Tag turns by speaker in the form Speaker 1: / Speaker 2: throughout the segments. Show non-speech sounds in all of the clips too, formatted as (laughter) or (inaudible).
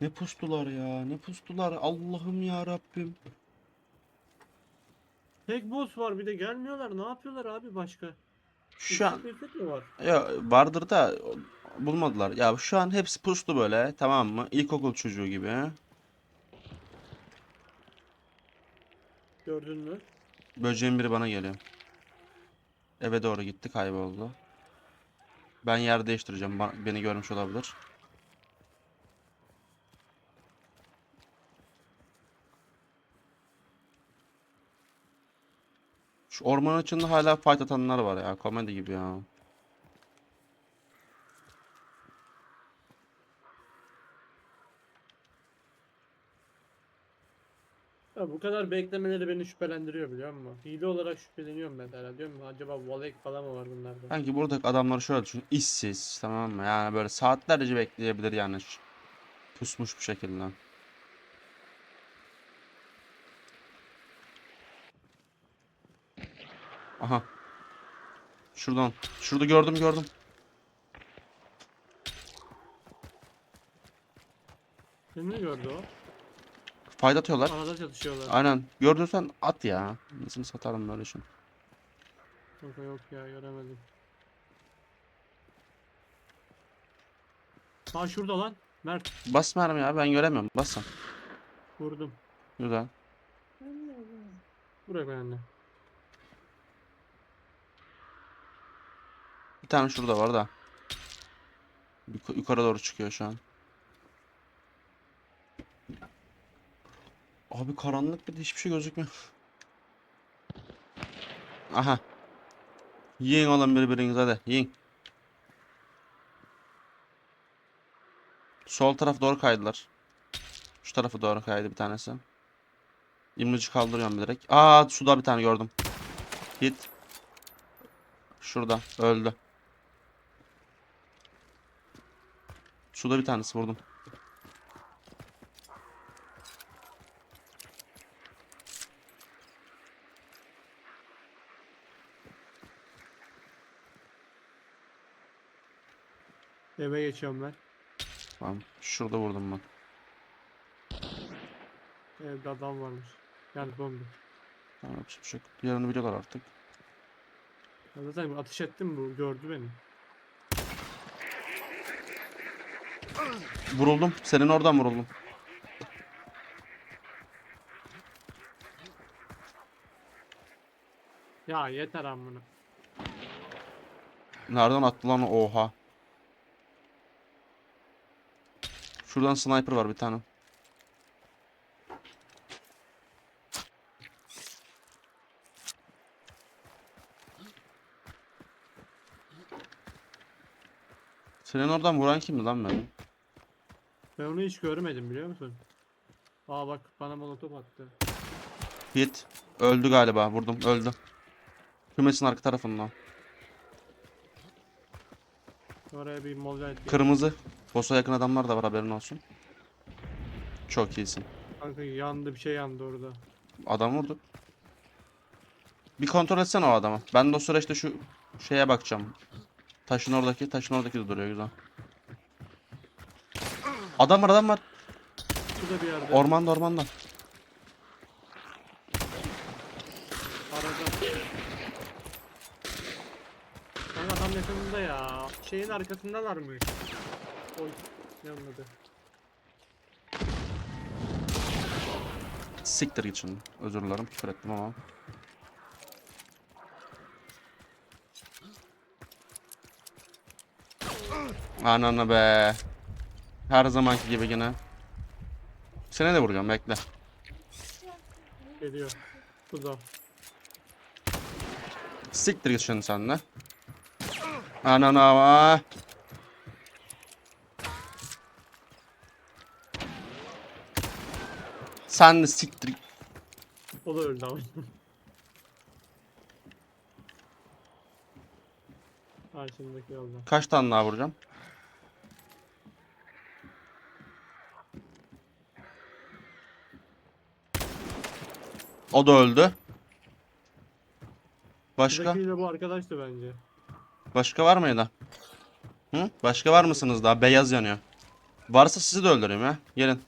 Speaker 1: Ne pustular ya, ne pustular. Allah'ım ya Rabbim.
Speaker 2: Tek boss var bir de gelmiyorlar. Ne yapıyorlar abi başka?
Speaker 1: Şu an
Speaker 2: ceset mi var?
Speaker 1: ya vardır da bulmadılar. Ya şu an hepsi puslu böyle, tamam mı? İlkokul çocuğu gibi.
Speaker 2: Gördün mü?
Speaker 1: Böceğin biri bana geliyor. Eve doğru gitti, kayboldu. Ben yer değiştireceğim. Ba- Beni görmüş olabilir. Şu ormanın içinde hala fight atanlar var ya. Komedi gibi ya.
Speaker 2: Ya bu kadar beklemeleri beni şüphelendiriyor biliyor musun? Hile olarak şüpheleniyorum mesela. Diyorum acaba Valek falan mı var bunlarda?
Speaker 1: Sanki buradaki adamları şöyle düşün. işsiz tamam mı? Yani böyle saatlerce bekleyebilir yani. Pusmuş bir şekilde. Aha. Şuradan. Şurada gördüm gördüm.
Speaker 2: Seni mi gördü o?
Speaker 1: Fayda atıyorlar.
Speaker 2: Arada çatışıyorlar.
Speaker 1: Aynen. Gördünsen at ya. Nasıl satarım böyle şey.
Speaker 2: Yok yok ya göremedim. Ha şurada lan. Mert
Speaker 1: Bas mermi ya ben göremiyorum. Bas sen.
Speaker 2: vurdum.
Speaker 1: Güzel.
Speaker 2: Buraya koy anne.
Speaker 1: Bir tane şurada var da. Yuk- yukarı doğru çıkıyor şu an. Abi karanlık bir de hiçbir şey gözükmüyor. Aha. Yiyin oğlum birbirinize hadi. Yiyin. Sol taraf doğru kaydılar. Şu tarafı doğru kaydı bir tanesi. İmlacı kaldırıyorum direkt. Aa suda bir tane gördüm. Hit. Şurada öldü. Suda bir tanesi vurdum.
Speaker 2: Eve geçiyorum ben.
Speaker 1: Tamam. Şurada vurdum ben.
Speaker 2: Evde adam varmış. Yani bomba.
Speaker 1: Tamam yapacak bir şey yok. Yerini biliyorlar artık.
Speaker 2: Ya Zaten ateş ettim bu gördü beni.
Speaker 1: Vuruldum. Senin oradan vuruldum.
Speaker 2: Ya yeter amına.
Speaker 1: Nereden attı lan o? Oha. Şuradan sniper var bir tane. Senin oradan vuran kimdi lan beni?
Speaker 2: Ben onu hiç görmedim biliyor musun? Aa bak bana molotof attı.
Speaker 1: Hit. Öldü galiba. Vurdum. Öldü. Kümesin arka tarafından.
Speaker 2: Oraya bir mola etti.
Speaker 1: Kırmızı. Boss'a yakın adamlar da var haberin olsun. Çok iyisin.
Speaker 2: Kanka yandı bir şey yandı orada.
Speaker 1: Adam vurdu. Bir kontrol etsene o adamı. Ben de o süreçte şu şeye bakacağım. Taşın oradaki, taşın oradaki de duruyor güzel. Adam var, adam var.
Speaker 2: Şurada bir yerde.
Speaker 1: Ormanda, ormanda.
Speaker 2: Arada. Kanka adam yakınında ya. Şeyin arkasındalarmış. Oy. Yanmadı.
Speaker 1: Siktir git şimdi. Özür dilerim, küfür ettim ama. Ananı be. Her zamanki gibi yine. Seni de vuracağım, bekle.
Speaker 2: Geliyor. Da.
Speaker 1: Siktir git şimdi sen de. Ananı ama. Sen de siktir.
Speaker 2: O da öldü ama. (laughs) Karşımdaki yolda.
Speaker 1: Kaç tane daha vuracağım? O da öldü. Başka?
Speaker 2: Şuradakiyle bu arkadaştı bence.
Speaker 1: Başka var mıydı? Hı? Başka var mısınız daha? Beyaz yanıyor. Varsa sizi de öldüreyim ya. Gelin.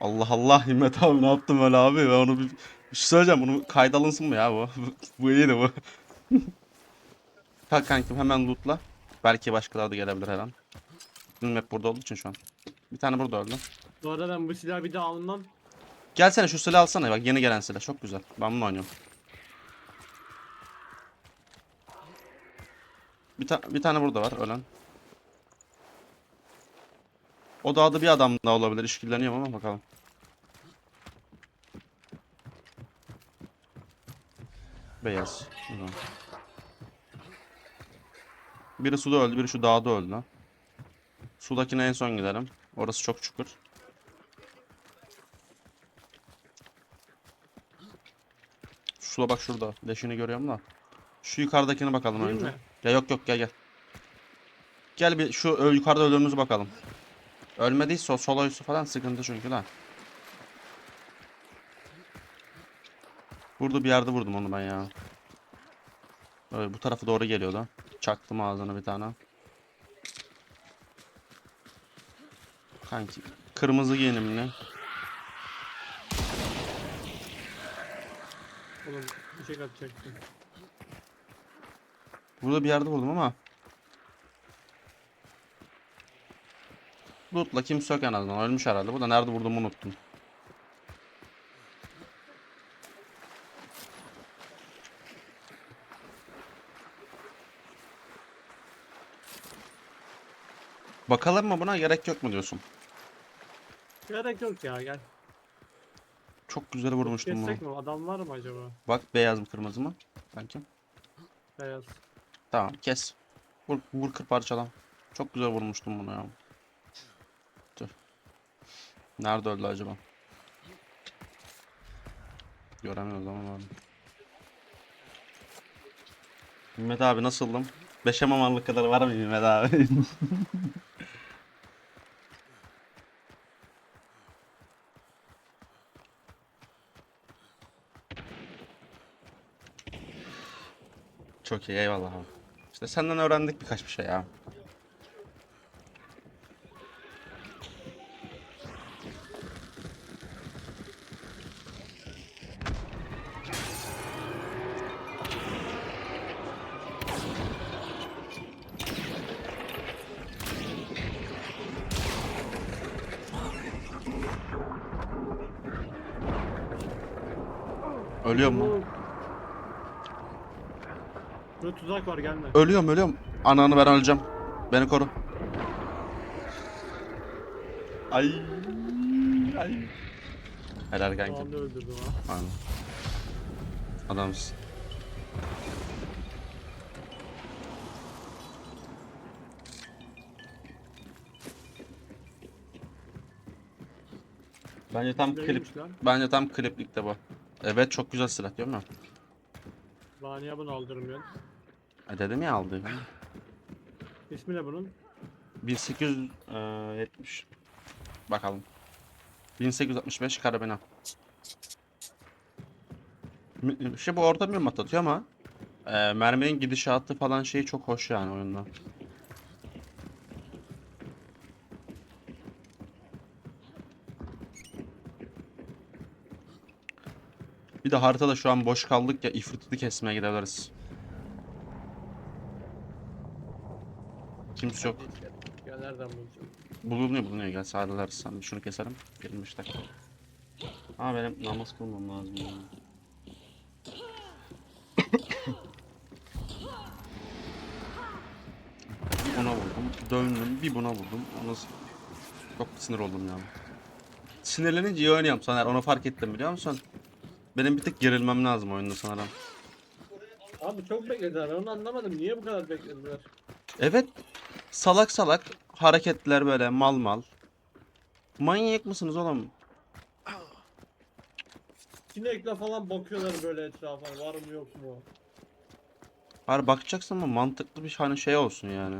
Speaker 1: Allah Allah Himmet abi ne yaptım öyle abi? Ben onu bir, bir şey söyleyeceğim. Bunu kayda alınsın mı ya bu? (laughs) bu iyiydi bu. (laughs) Kalk kankim hemen lootla. Belki başkaları da gelebilir her an. Benim hep burada olduğu için şu an. Bir tane burada öldü.
Speaker 2: Bu arada ben bu silahı bir daha almam.
Speaker 1: Gelsene şu silahı alsana bak yeni gelen silah çok güzel. Ben bunu oynuyorum. Bir, ta bir tane burada var ölen. O dağda bir adam daha olabilir. İşkilleniyorum ama bakalım. Beyaz. Güzel. Biri suda öldü, biri şu dağda öldü. Sudakine en son gidelim. Orası çok çukur. Şurada bak şurada. Leşini görüyorum da. Şu yukarıdakine bakalım
Speaker 2: Değil
Speaker 1: önce.
Speaker 2: mi?
Speaker 1: Ya yok yok gel gel. Gel bir şu ö- yukarıda öldüğümüzü bakalım. Ölmediyse o solo üstü falan sıkıntı çünkü lan. Burada bir yerde vurdum onu ben ya. Öyle bu tarafa doğru geliyordu. Çaktım ağzına bir tane. Kanki kırmızı giyinimli.
Speaker 2: Oğlum bir şey atacaktım.
Speaker 1: Burada bir yerde vurdum ama. Loot'la kimse yok en azından. Ölmüş herhalde. Bu da nerede vurduğumu unuttum. Bakalım mı buna gerek yok mu diyorsun?
Speaker 2: Gerek yok ya gel.
Speaker 1: Çok güzel vurmuştum bunu.
Speaker 2: Geçsek mi? Adam var mı acaba?
Speaker 1: Bak beyaz mı kırmızı mı? Sanki.
Speaker 2: Beyaz.
Speaker 1: Tamam kes. Vur, vur kır parçala. Çok güzel vurmuştum bunu ya. Dur. Nerede öldü acaba? Göremiyoruz ama var. Mehmet abi nasıldım? Beşe mamanlık kadar var mı Mehmet abi? (laughs) Çok iyi eyvallah abi. İşte senden öğrendik birkaç bir şey ya. Ölüyor mu?
Speaker 2: Oğlum. Burada tuzak var gelme.
Speaker 1: Ölüyorum ölüyorum. Ananı ben öleceğim. Beni koru. Ay. Ay. Helal kanka.
Speaker 2: anda öldürdüm ha.
Speaker 1: Aynen. Adamsın. Bence tam klip.
Speaker 2: Neymiş lan?
Speaker 1: Bence tam kliplikte bu. Evet çok güzel silah değil mi?
Speaker 2: Bana niye bunu aldırmıyorsun?
Speaker 1: E dedim ya aldı.
Speaker 2: İsmi ne bunun?
Speaker 1: 1870. Bakalım. 1865 karabina. Şey bu orta bir atıyor ama e, merminin gidişatı falan şeyi çok hoş yani oyunda. Bir de haritada şu an boş kaldık ya ifritini kesmeye gidebiliriz. Kimse yok.
Speaker 2: Ya nereden bulacağım?
Speaker 1: Bulunuyor bulunuyor gel sağlarız sen şunu keserim 25 dakika. Ha benim namaz kılmam lazım ya. (coughs) buna vurdum döndüm bir buna vurdum ona çok sinir oldum ya. Sinirlenince iyi oynuyorum Soner onu fark ettim biliyor musun? Benim bir tık gerilmem lazım oyunda sanırım.
Speaker 2: Abi çok beklediler. Onu anlamadım. Niye bu kadar beklediler?
Speaker 1: Evet salak salak hareketler böyle mal mal. Manyak mısınız oğlum?
Speaker 2: Sinekle falan bakıyorlar böyle etrafa. Var mı yok mu?
Speaker 1: Hayır bakacaksın ama mantıklı bir hani şey olsun yani.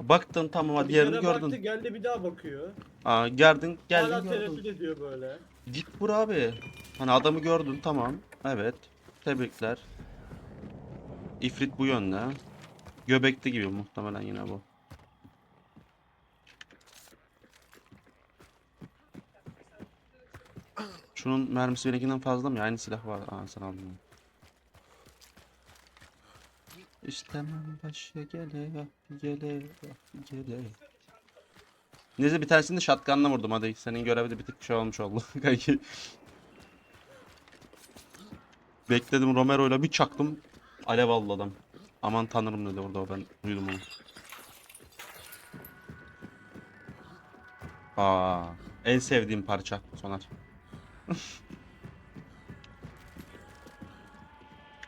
Speaker 1: Baktın tamam hadi yerini gördün.
Speaker 2: baktı geldi bir daha bakıyor.
Speaker 1: Aa, geldin geldin
Speaker 2: Hala
Speaker 1: gördün.
Speaker 2: tereddüt ediyor böyle.
Speaker 1: Git vur abi. Hani adamı gördün tamam. Evet. Tebrikler. İfrit bu yönde. Göbekli gibi muhtemelen yine bu. Şunun mermisi benimkinden fazla mı? Aynı silah var. Aa sen aldın. onu. İstemem başa gele gele gele. Neyse bir tanesini de shotgun'la vurdum hadi. Senin görevi de bir tık şey olmuş oldu. (laughs) Kanki. Bekledim Romero'yla bir çaktım. Alev aldı adam. Aman tanrım dedi orada ben duydum onu. Aa, en sevdiğim parça Soner. (laughs)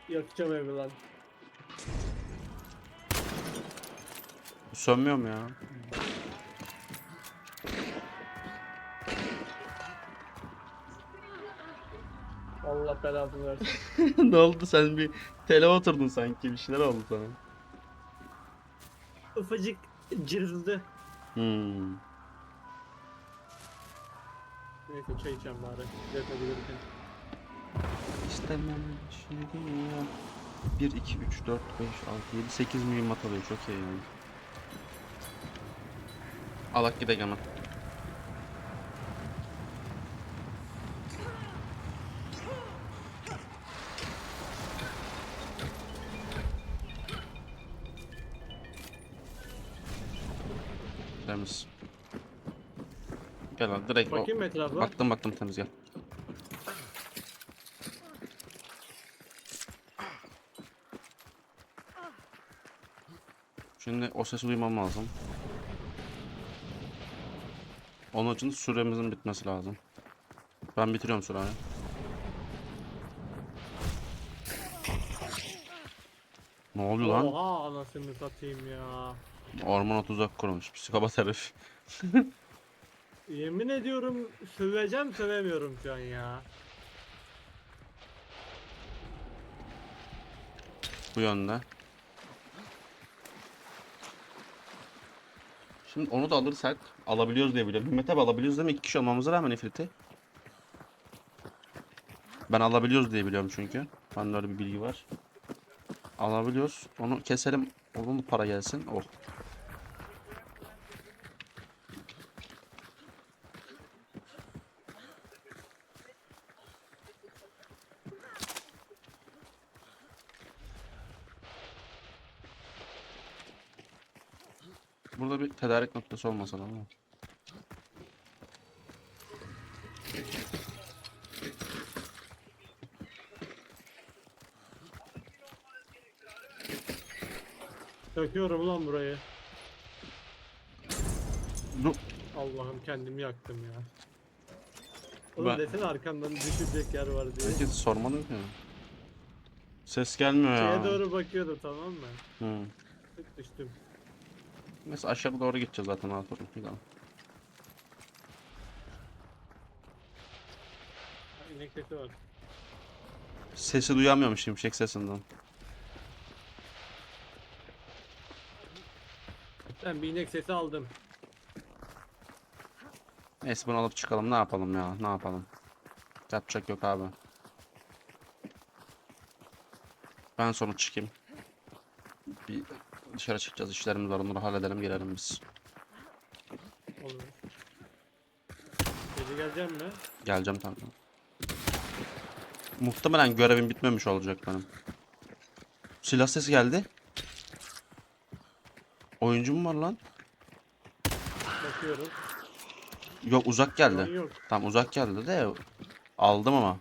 Speaker 2: Yakacağım evi lan.
Speaker 1: Sönmüyor mu ya?
Speaker 2: Allah belasını versin. (laughs)
Speaker 1: ne oldu sen bir tele oturdun sanki bir şeyler oldu sana.
Speaker 2: Ufacık cırıldı.
Speaker 1: Hmm.
Speaker 2: Neyse çay içeceğim bari. Yapabilirken.
Speaker 1: İstemem şey değil ya. 1, 2, 3, 4, 5, 6, 7, 8 mühimmat alıyor çok iyi yani. Alak gidelim hemen. Gel lan direkt o-
Speaker 2: Bakayım mı etrafa?
Speaker 1: Baktım baktım temiz gel. Şimdi o sesi duymam lazım. Onun için süremizin bitmesi lazım. Ben bitiriyorum süreyi. Ne oluyor lan?
Speaker 2: Oha anasını satayım ya.
Speaker 1: Ormana tuzak kurmuş. Psikopat herif. (laughs)
Speaker 2: Yemin ediyorum söveceğim sövemiyorum şu an ya.
Speaker 1: Bu yönde. Şimdi onu da alırsak alabiliyoruz diye biliyorum. Abi alabiliyoruz değil mi? İki kişi olmamıza rağmen ifriti. Ben alabiliyoruz diye biliyorum çünkü. Bende öyle bir bilgi var. Alabiliyoruz. Onu keselim. Onun para gelsin. Oh. Burada bir tedarik noktası olmasa da ama.
Speaker 2: Ulan burayı.
Speaker 1: Dur.
Speaker 2: Allah'ım kendimi yaktım ya. Oğlum
Speaker 1: Ben-
Speaker 2: desene arkamdan düşecek yer var diye.
Speaker 1: Peki sormadın ki. Ses gelmiyor
Speaker 2: Şeye
Speaker 1: ya.
Speaker 2: doğru bakıyordum tamam mı?
Speaker 1: Hı.
Speaker 2: Tık düştüm.
Speaker 1: Neyse aşağı doğru gideceğiz zaten. Gidelim.
Speaker 2: Ha, İnek sesi var.
Speaker 1: Sesi duyamıyorum şimşek sesinden.
Speaker 2: Ben bir inek sesi aldım.
Speaker 1: Neyse bunu alıp çıkalım. Ne yapalım ya? Ne yapalım? Yapacak yok abi. Ben sonra çıkayım. Dışarı çıkacağız. işlerimiz var. Onları halledelim. Gelelim biz.
Speaker 2: Olur. Geleceğim mi?
Speaker 1: Geleceğim tamam. Muhtemelen görevim bitmemiş olacak benim. Silah sesi geldi. Oyuncu mu var lan?
Speaker 2: Bakıyorum.
Speaker 1: Yok uzak geldi.
Speaker 2: Yok.
Speaker 1: Tamam uzak geldi de aldım ama.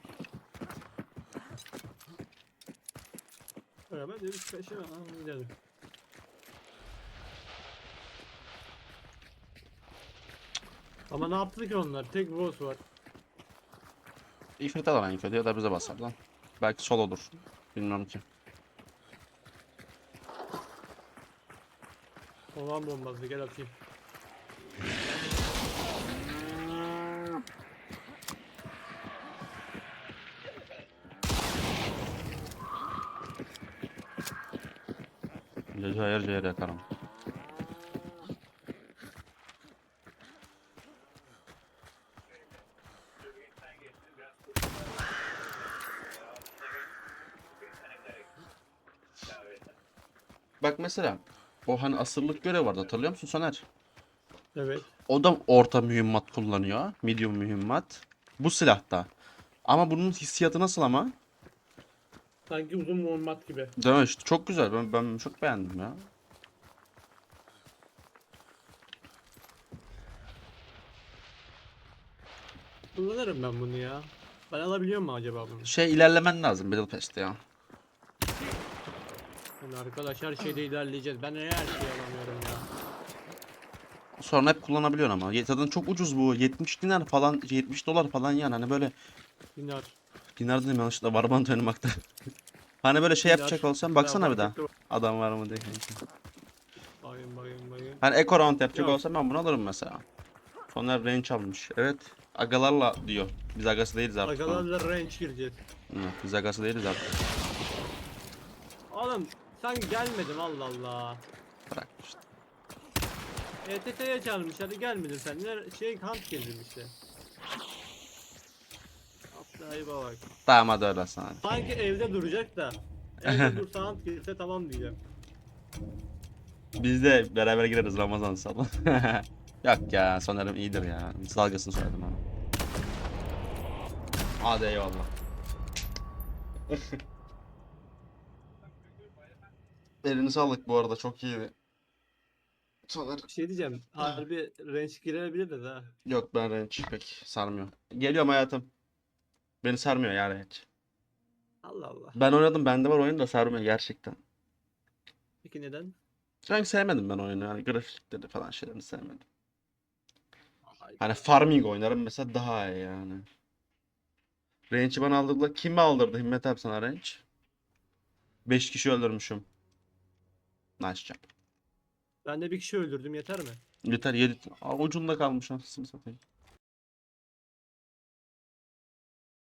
Speaker 2: Beraber de bir peşine gidelim. Ama ne yaptı ki onlar? Tek boss var.
Speaker 1: İfrit alan kötü ya da bize basar lan. Belki solodur. Bilmiyorum ki.
Speaker 2: Olan bombası gel atayım.
Speaker 1: Gece hayır ciğer yakarım. Mesela o hani asırlık görev vardı hatırlıyor musun Soner?
Speaker 2: Evet.
Speaker 1: O da orta mühimmat kullanıyor. Medium mühimmat. Bu silahta. Ama bunun hissiyatı nasıl ama?
Speaker 2: Sanki uzun format gibi.
Speaker 1: Değil mi? İşte çok güzel. Ben, ben çok beğendim ya.
Speaker 2: Kullanırım ben bunu ya. Ben alabiliyor mu acaba bunu?
Speaker 1: Şey ilerlemen lazım Battle Pass'te ya.
Speaker 2: Yani arkadaş her şeyde ilerleyeceğiz. Ben her şeyi alamıyorum ya?
Speaker 1: Sonra hep kullanabiliyorsun ama. Zaten çok ucuz bu. 70 dinar falan, 70 dolar falan yani. Hani böyle
Speaker 2: Dinar.
Speaker 1: dinar dedim yanlışlıkla Valorant oynamakta. (laughs) hani böyle şey
Speaker 2: Dinar.
Speaker 1: yapacak olsan baksana bir daha. Adam var mı diye.
Speaker 2: Bakayım bakayım bakayım.
Speaker 1: Hani eco round yapacak
Speaker 2: Yok.
Speaker 1: olsam ben bunu alırım mesela. Soner range almış. Evet. Agalarla diyor. Biz agası değiliz artık.
Speaker 2: Agalarla range gireceğiz.
Speaker 1: Hı, Biz agası değiliz artık.
Speaker 2: Oğlum sen gelmedin Allah Allah.
Speaker 1: Bırak işte.
Speaker 2: ETT'ye çağırmış hadi gelmedin sen. Ne şey hunt geldin işte. Atla ayıba bak.
Speaker 1: Tamam hadi öyle sana.
Speaker 2: Sanki evde duracak da. (laughs) Evde dursa hunt girse tamam diyeceğim.
Speaker 1: Biz de beraber gireriz Ramazan sabah. (laughs) Yok ya Soner'im iyidir ya. Salgasını söyledim ama. Hadi eyvallah. (laughs) Elini sağlık bu arada çok iyiydi. Soner.
Speaker 2: Bir şey diyeceğim. Harbi range girebilir de ha.
Speaker 1: Yok ben range pek sarmıyor. Geliyorum hayatım. Beni sarmıyor ya range.
Speaker 2: Allah Allah.
Speaker 1: Ben oynadım bende var oyun da sarmıyor gerçekten.
Speaker 2: Peki neden?
Speaker 1: Rank sevmedim ben oyunu yani grafikleri falan şeylerini sevmedim.
Speaker 2: Ay,
Speaker 1: Hani farming oynarım mesela daha iyi yani. Range'i bana aldırdılar. Kim aldırdı Himmet abi sana range? 5 kişi öldürmüşüm. Job.
Speaker 2: Ben de bir kişi öldürdüm yeter mi?
Speaker 1: Yeter 7. Aa, ucunda kalmış anasını satayım.